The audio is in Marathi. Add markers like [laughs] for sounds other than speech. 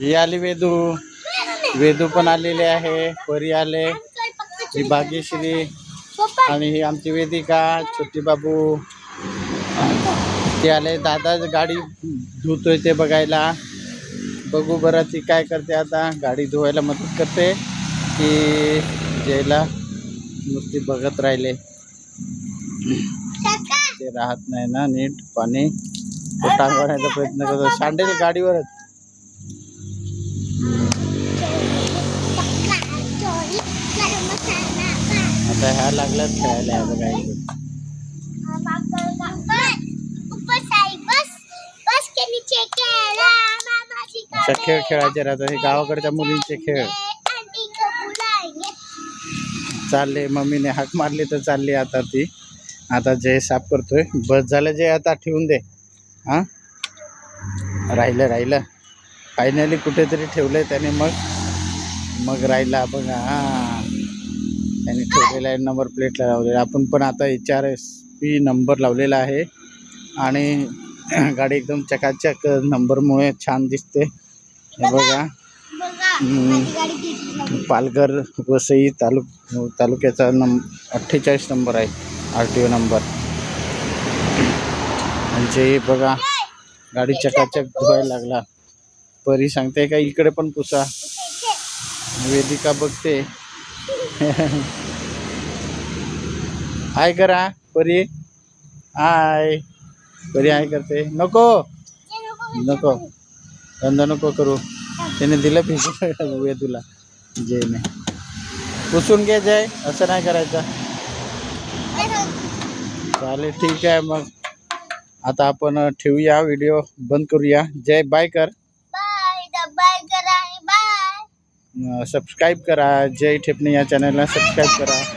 ही आली वेदू. वेदू पण आलेले आहे. परी आले. ही भाग्यश्री आणि ही आमची वेदिका छोटी बाबू. ते आले. दादा गाडी धुतोय ते बघायला. बघू बरं ती काय करते आता. गाडी धुवायला मदत करते. की जेला नुसती बघत राहिले. ते राहत नाही ना नीट. पाणी. तो टांगवण्याचा प्रयत्न करतो. सांडेल गाडीवरच. आता ह्या लागल्यात खेळायला बघा इकडे. खेळ खेळायचे राहतात. हे गावाकडच्या मुलींचे खेळ. चालले मम्मीने हाक मारली तर चालली आता ती. आता जय साफ करतोय. बस झालं जय आता ठेवून दे. हां? राहिलं राहिलं. फायनली कुठेतरी ठेवलंय त्याने मग. मग राहिला बघा. हां. ठेवलेला आहे नंबर प्लेटला लावलेला आपण पण आता H R S P number लावलेला आहे. आणि [clears throat] गाडी एकदम चकाचक नंबरमुळे छान दिसते. हे बघा पालघर वसई तालुक तालुक्याचा नंब अठ्ठेचाळीस नंबर आहे आर टी ओ नंबर म्हणजे बघा गाडी चकाचक धुवायला लागला. परी सांगते का इकडे पण पुसा. वेदिका बघते. [laughs] हाय करा परी. हाय. परी हाय करते. नको. नको. धंदा नको करू. त्याने दिलं भिजून वेदूला जयने पुसून घे जय. असं नाही करायचं. चालेल ठीक आहे मग. आता आपण ठेवूया व्हिडिओ बंद करूया. जय. बाय कर. सबस्क्राईब करा जय ठेपणे या चॅनलला सबस्क्राईब करा.